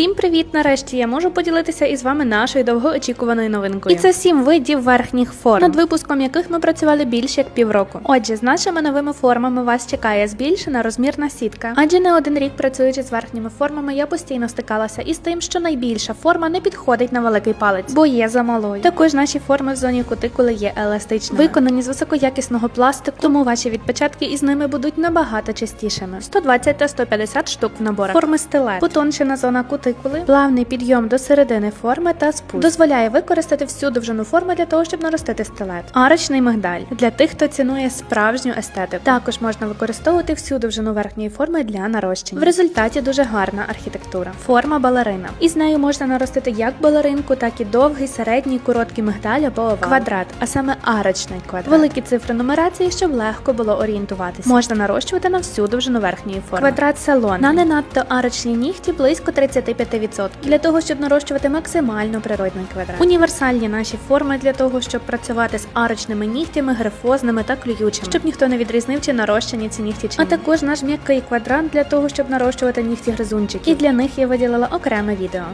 Всім привіт! Нарешті я можу поділитися із вами нашою довгоочікуваною новинкою. І це сім видів верхніх форм, над випуском яких ми працювали більше як півроку. Отже, з нашими новими формами вас чекає збільшена розмірна сітка. Адже не один рік працюючи з верхніми формами, я постійно стикалася із тим, що найбільша форма не підходить на великий палець, бо є замалою. Також наші форми в зоні кутикули є еластичними, виконані з високоякісного пластику, тому ваші відпечатки із ними будуть набагато частішими. 120 та 150 штук в наборах. Форми стилет, потончена зона кутикули, плавний підйом до середини форми та спуск. Дозволяє використати всю довжину форми для того, щоб наростити стилет. Арочний мигдаль для тих, хто цінує справжню естетику. Також можна використовувати всю довжину верхньої форми для нарощення. В результаті дуже гарна архітектура. Форма балерина. Із нею можна наростити як балеринку, так і довгий, середній, короткий мигдаль або овал. Квадрат, а саме арочний квадрат. Великі цифри нумерації, щоб легко було орієнтуватися. Можна нарощувати на всю довжину верхньої форми. Квадрат салон. На не надто арочні нігті близько 35%. Для того, щоб нарощувати максимально природний квадрат. Універсальні наші форми для того, щоб працювати з арочними нігтями, грифозними та клюючими, щоб ніхто не відрізнив, чи нарощені ці нігті чи ні. А також наш м'який квадрант для того, щоб нарощувати нігті гризунчики. І для них я виділила окреме відео.